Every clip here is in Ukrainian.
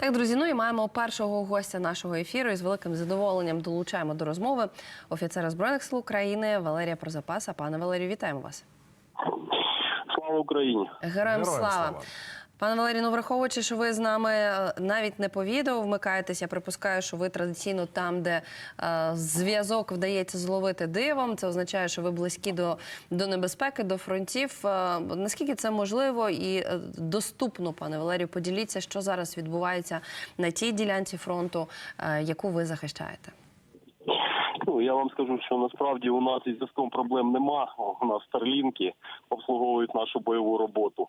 Так, друзі, ну і маємо першого гостя нашого ефіру і з великим задоволенням долучаємо до розмови офіцера збройних сил України Валерія Прозапаса. Пане Валерію, вітаємо вас. Слава Україні! Героям, Героям слава. слава. Пане Валерію, ну враховуючи, що ви з нами е, навіть не по відео вмикаєтесь, я припускаю, що ви традиційно там, де е, зв'язок вдається зловити дивом. Це означає, що ви близькі до, до небезпеки, до фронтів. Е, наскільки це можливо і е, доступно, пане Валерію, поділіться, що зараз відбувається на тій ділянці фронту, е, яку ви захищаєте. Ну я вам скажу, що насправді у нас із зв'язком проблем нема. У нас старлінки обслуговують нашу бойову роботу.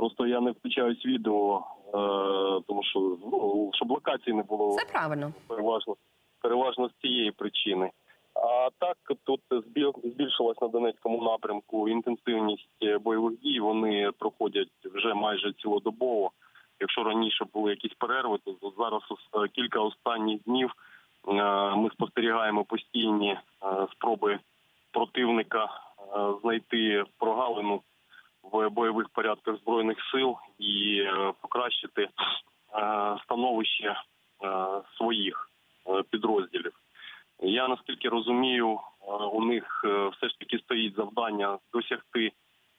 Просто я не включаюсь відео, е, тому що ну щоб локацій не було Це правильно. переважно переважно з цієї причини. А так тут збі- збільшилась на Донецькому напрямку інтенсивність е, бойових дій. Вони проходять вже майже цілодобово. Якщо раніше були якісь перерви, то зараз ос- кілька останніх днів е, ми спостерігаємо постійні е, спроби противника е, знайти прогалину в бойових порядках збройних сил і е, покращити е, становище е, своїх підрозділів. Я наскільки розумію, у них все ж таки стоїть завдання досягти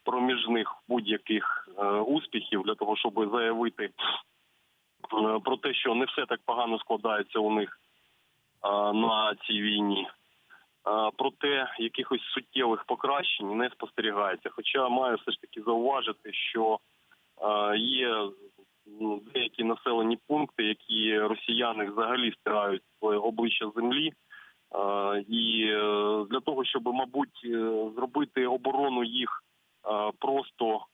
проміжних будь-яких успіхів для того, щоб заявити про те, що не все так погано складається у них на цій війні. Проте якихось суттєвих покращень не спостерігається. Хоча маю все ж таки зауважити, що є ну, деякі населені пункти, які росіяни взагалі стирають з обличчя землі. І е, для того, щоб, мабуть, е, зробити оборону їх просто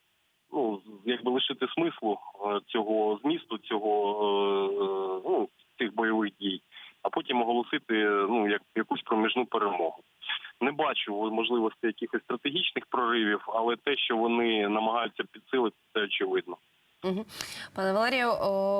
ну якби лишити смислу е, цього змісту, цього ну, цих бойових дій, а потім оголосити ну як якусь проміжну перемогу. Не бачу можливості якихось стратегічних проривів, але те, що вони намагаються підсилити, це очевидно. Пане Валерію,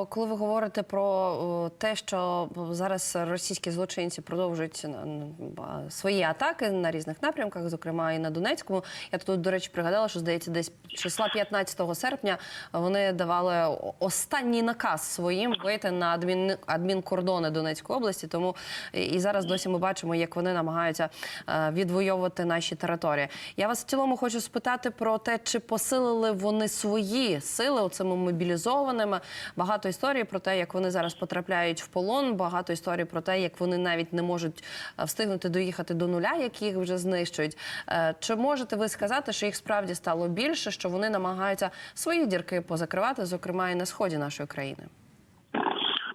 коли ви говорите про те, що зараз російські злочинці продовжують на- свої атаки на різних напрямках, зокрема і на Донецькому, я тут, до речі, пригадала, що здається, десь числа 15 серпня вони давали останній наказ своїм вийти на адмін, адмінкордони Донецької області. Тому і зараз досі ми бачимо, як вони намагаються е, відвоювати наші території. Я вас в цілому хочу спитати про те, чи посилили вони свої сили оцими мобілізованими. Багато історій про те, як вони зараз потрапляють в полон. Багато історій про те, як вони навіть не можуть е, встигнути доїхати до нуля, як їх вже знищують. Е, Чи можете ви сказати, що їх справді стало більше, що вони намагаються свої дірки позакривати, зокрема і на сході нашої країни?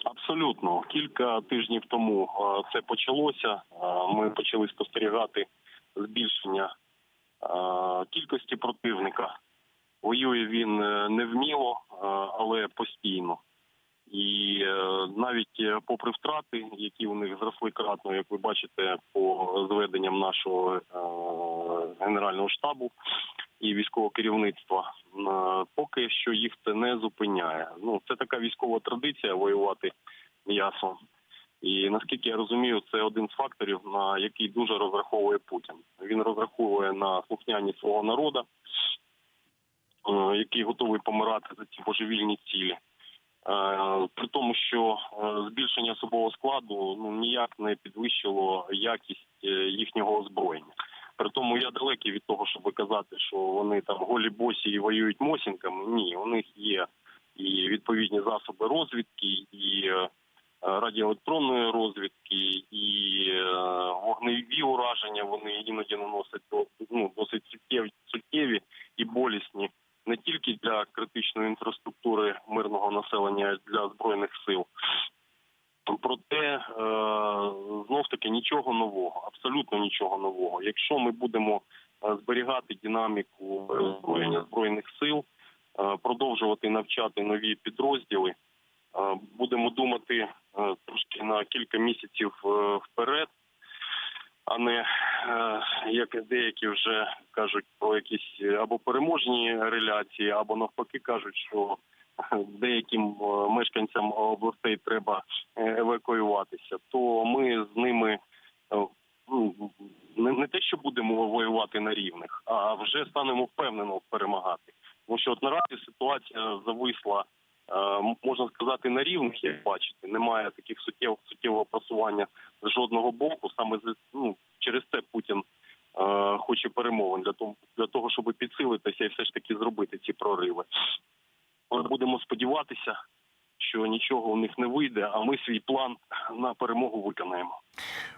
Абсолютно, кілька тижнів тому е, це почалося. Ми почали спостерігати збільшення кількості противника. Воює він е, невміло, е, але постійно. І е, навіть попри втрати, які у них зросли кратно, як ви бачите, по зведенням нашого генерального штабу і військового керівництва, поки що їх це не зупиняє. Ну це така військова традиція воювати м'ясом. І наскільки я розумію, це один з факторів, на який дуже розраховує Путін. Він розраховує на слухняність свого народу, який готовий помирати за ці божевільні цілі. Е, При тому, що е, збільшення особового складу ну ніяк не підвищило якість е, їхнього озброєння. При тому я далекий від того, щоб казати, що вони там голі босі і воюють мосінками. Ні, у них є і відповідні засоби розвідки, і е, радіоелектронної розвідки, і е, вогневі ураження. Вони іноді наносять ну, досить суттєві, суттєві і болісні не тільки для критичної інфраструктури мирного населення, для збройних сил. Проте е, знов таки нічого нового, абсолютно нічого нового. Якщо ми будемо е, зберігати динаміку озброєння збройних сил, е, продовжувати навчати нові підрозділи, будемо думати трошки на кілька місяців вперед, а не е, як деякі вже кажуть про якісь або переможні реляції, або навпаки кажуть, що деяким е, мешканцям областей треба е, евакуюватися, то ми з ними е, ну, не, те, що будемо воювати на рівних, а вже станемо впевнено перемагати. Тому що от наразі ситуація зависла можна сказати, на рівних, як бачите, немає таких суттєвого суттєвого просування з жодного боку. Саме ну, через це Путін е, хоче перемовин для того, для того, щоб підсилитися і все ж таки зробити ці прориви. Ми будемо сподіватися, що нічого у них не вийде, а ми свій план на перемогу виконаємо.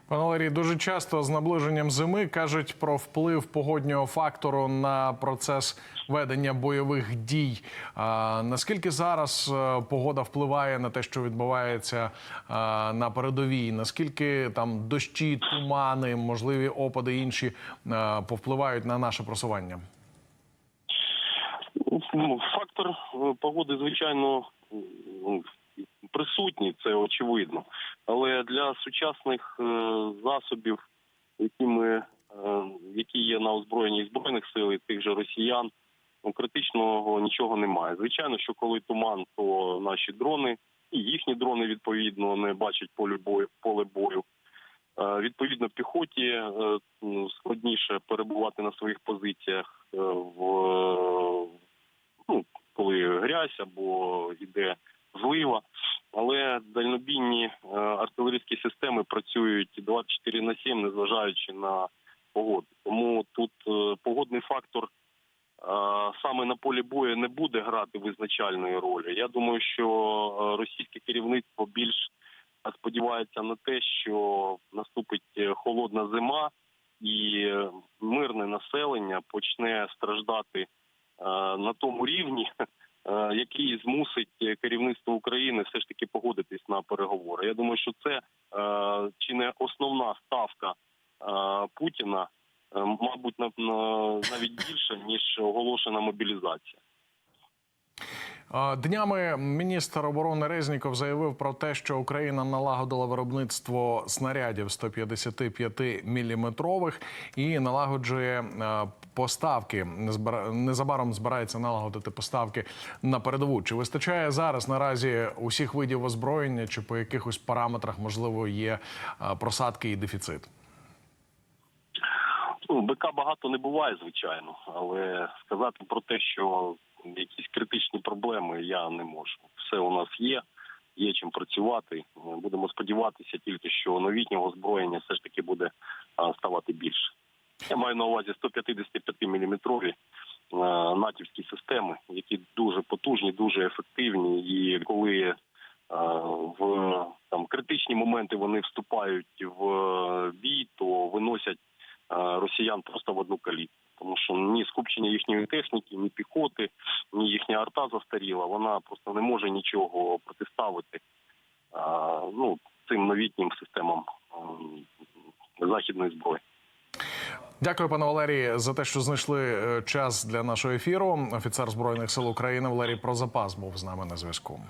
Пане Валерій, дуже часто з наближенням зими кажуть про вплив погоднього фактору на процес ведення бойових дій. А, наскільки зараз е, погода впливає на те, що відбувається а, на передовій? Наскільки там дощі, тумани, можливі опади інші е, повпливають на наше просування? Ну, Фактор е, погоди, звичайно, присутній, це очевидно. Але для сучасних е, засобів, які ми е, які є на озброєнні збройних сил і тих же росіян, ну, критичного нічого немає. Звичайно, що коли туман, то наші дрони і їхні дрони відповідно не бачать поле бою поле бою. Відповідно, піхоті складніше перебувати на своїх позиціях в грязь або йде злива. Але дальнобійні е, артилерійські системи працюють 24 на 7, незважаючи на погоду. Тому тут е, погодний фактор е, саме на полі бою не буде грати визначальної ролі. Я думаю, що російське керівництво більш сподівається на те, що наступить холодна зима, і мирне населення почне страждати на тому рівні, який змусить е, керівництво України все ж таки погодитись на переговори. Я думаю, що це е, чи не основна ставка е, Путіна, е, мабуть, на, на навіть більше ніж оголошена мобілізація. Днями міністр оборони Резніков заявив про те, що Україна налагодила виробництво снарядів 155-мм і налагоджує е, поставки. Незабаром збирається налагодити поставки на передову. Чи вистачає зараз наразі усіх видів озброєння, чи по якихось параметрах можливо є е, просадки і дефіцит? Ну, БК багато не буває, звичайно, але сказати про те, що якісь критичні проблеми я не можу. Все у нас є, є чим працювати. Будемо сподіватися тільки, що новітнього озброєння все ж таки буде ставати більше. Я маю на увазі 155 мм натівські системи, які дуже потужні, дуже ефективні. І коли а, в там критичні моменти вони вступають в е, бій, то виносять е, росіян просто в одну калітку. Тому що ні скупчення їхньої техніки, ні піхоти, ні їхня арта застаріла, вона просто не може нічого протиставити ну, цим новітнім системам ем, західної зброї. Дякую, пане Валерії, за те, що знайшли е, час для нашого ефіру. Офіцер збройних сил України Валерій Прозапас був з нами на зв'язку.